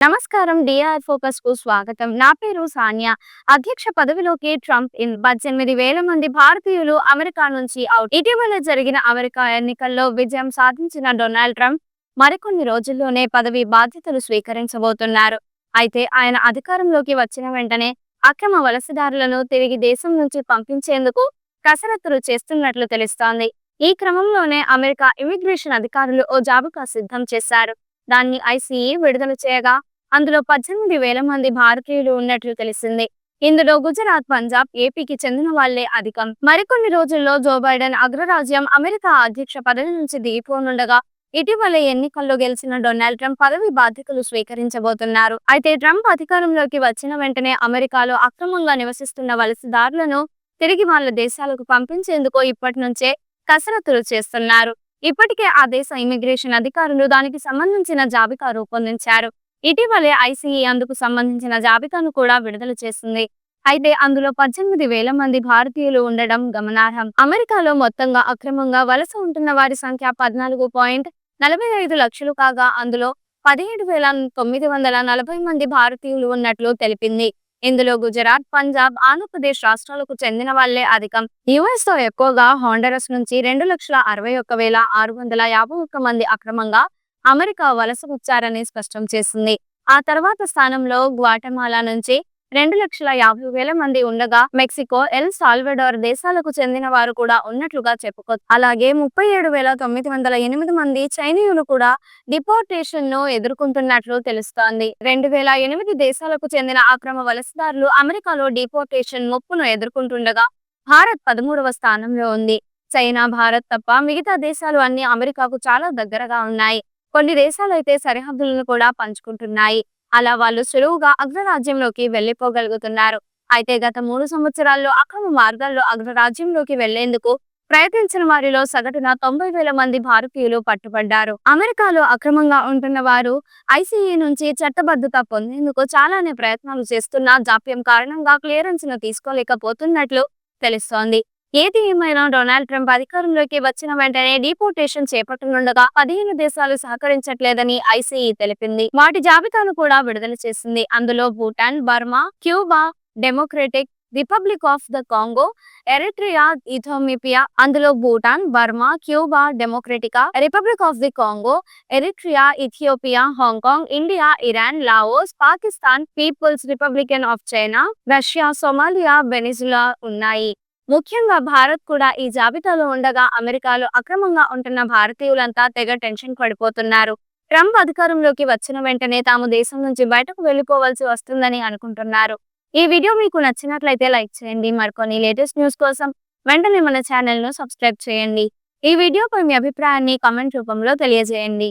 నమస్కారం. డిఆర్ ఫోకస్కు స్వాగతం. నా పేరు సానియా. అధ్యక్ష పదవిలోకి ట్రంప్ ఇన్ పద్దెనిమిది వేల మంది భారతీయులు అమెరికా నుంచి అవుట్. ఇటీవల జరిగిన అమెరికా ఎన్నికల్లో విజయం సాధించిన డొనాల్డ్ ట్రంప్ మరికొన్ని రోజుల్లోనే పదవి బాధ్యతలు స్వీకరించబోతున్నారు. అయితే ఆయన అధికారంలోకి వచ్చిన వెంటనే అక్రమ వలసదారులను తిరిగి దేశం నుంచి పంపించేందుకు కసరత్తులు చేస్తున్నట్లు తెలుస్తోంది. ఈ క్రమంలోనే అమెరికా ఇమిగ్రేషన్ అధికారులు ఓ జాబితా సిద్ధం చేశారు. దాన్ని ఐసీఈ విడుదల చేయగా అందులో పద్దెనిమిది వేల మంది భారతీయులు ఉన్నట్లు తెలిసింది. ఇందులో గుజరాత్ పంజాబ్ ఏపీకి చెందిన వాళ్ళే అధికం. మరికొన్ని రోజుల్లో జో బైడెన్ అగ్రరాజ్యం అమెరికా అధ్యక్ష పదవి నుంచి దిగిపోనుండగా ఇటీవల ఎన్నికల్లో గెలిచిన డొనాల్డ్ ట్రంప్ పదవి బాధ్యతలు స్వీకరించబోతున్నారు. అయితే ట్రంప్ అధికారంలోకి వచ్చిన వెంటనే అమెరికాలో అక్రమంగా నివసిస్తున్న వలసదారులను తిరిగి వాళ్ళ దేశాలకు పంపించేందుకు ఇప్పటి నుంచే కసరత్తులు చేస్తున్నారు. ఇప్పటికే ఆ దేశ ఇమిగ్రేషన్ అధికారులు దానికి సంబంధించిన జాబితా రూపొందించారు. ఇటీవలే ఐసీఈ అందుకు సంబంధించిన జాబితాను కూడా విడుదల చేసింది. అయితే అందులో పద్దెనిమిది వేల మంది భారతీయులు ఉండడం గమనార్హం. అమెరికాలో మొత్తంగా అక్రమంగా వలస ఉంటున్న వారి సంఖ్య పద్నాలుగు పాయింట్ నలభై ఐదు లక్షలు కాగా అందులో పదిహేడు వేల తొమ్మిది వందల నలభై మంది భారతీయులు ఉన్నట్లు తెలిపింది. ఇందులో గుజరాత్ పంజాబ్ ఆంధ్రప్రదేశ్ రాష్ట్రాలకు చెందిన వాళ్ళే అధికం. యుఎస్తో ఎక్కువగా హాండరస్ నుంచి రెండు లక్షల అరవై ఒక్క వేల ఆరు వందల యాభై ఒక్క మంది అక్రమంగా అమెరికా వలస వచ్చారని స్పష్టం చేసింది. ఆ తర్వాత స్థానంలో గ్వాటమాలా నుంచి రెండు లక్షల యాభై వేల మంది ఉండగా మెక్సికో ఎల్ సాల్వెడోర్ దేశాలకు చెందిన వారు కూడా ఉన్నట్లుగా చెప్పుకో అలాగే ముప్పై ఏడు వేల తొమ్మిది వందల ఎనిమిది మంది చైనీయులు కూడా డిపోర్టేషన్ను ఎదుర్కొంటున్నట్లు తెలుస్తోంది. రెండు వేల ఎనిమిది దేశాలకు చెందిన అక్రమ వలసదారులు అమెరికాలో డిపోర్టేషన్ ముప్పును ఎదుర్కొంటుండగా భారత్ పదమూడవ స్థానంలో ఉంది. చైనా భారత్ తప్ప మిగతా దేశాలు అన్ని అమెరికాకు చాలా దగ్గరగా ఉన్నాయి. కొన్ని దేశాలు అయితే సరిహద్దులను కూడా పంచుకుంటున్నాయి. అలా వాళ్ళు సులువుగా అగ్రరాజ్యంలోకి వెళ్ళిపోగలుగుతున్నారు అయితే గత మూడు సంవత్సరాల్లో అక్రమ మార్గాల్లో అగ్రరాజ్యంలోకి వెళ్ళేందుకు ప్రయత్నించిన వారిలో సగటున తొంభై వేల మంది భారతీయులు పట్టుబడ్డారు. అమెరికాలో అక్రమంగా ఉంటున్న వారు ఐసీఈ నుంచి చట్టబద్ధత పొందేందుకు చాలానే ప్రయత్నాలు చేస్తున్నా జాప్యం కారణంగా క్లియరెన్స్ను తీసుకోలేకపోతున్నట్లు తెలుస్తోంది. ఏది ఏమైనా డొనాల్డ్ ట్రంప్ అధికారంలోకి వచ్చిన వెంటనే డిపోర్టేషన్ చేపట్టనుండగా పదిహేను దేశాలు సహకరించట్లేదని ఐసీఈ తెలిపింది. వాటి జాబితాను కూడా విడుదల చేసింది. అందులో Bhutan Burma Cuba democratic republic of the Congo Eritrea Ethiopia అందులో Bhutan Burma Cuba democratic republic of the Congo Eritrea Ethiopia Hong Kong India Iran Laos Pakistan people's republican of China Russia Somalia Venezuela ఉన్నాయి. ముఖ్యంగా భారత్ కూడా ఈ జాబితాలో ఉండగా అమెరికాలో అక్రమంగా ఉంటున్న భారతీయులంతా తెగ టెన్షన్ పడిపోతున్నారు. ట్రంప్ అధికారంలోకి వచ్చిన వెంటనే తాము దేశం నుంచి బయటకు వెళ్ళిపోవాల్సి వస్తుందని అనుకుంటున్నారు. ఈ వీడియో మీకు నచ్చినట్లయితే లైక్ చేయండి. మరికొన్ని లేటెస్ట్ న్యూస్ కోసం వెంటనే మన ఛానల్ను సబ్స్క్రైబ్ చేయండి. ఈ వీడియోపై మీ అభిప్రాయాన్ని కామెంట్ రూపంలో తెలియజేయండి.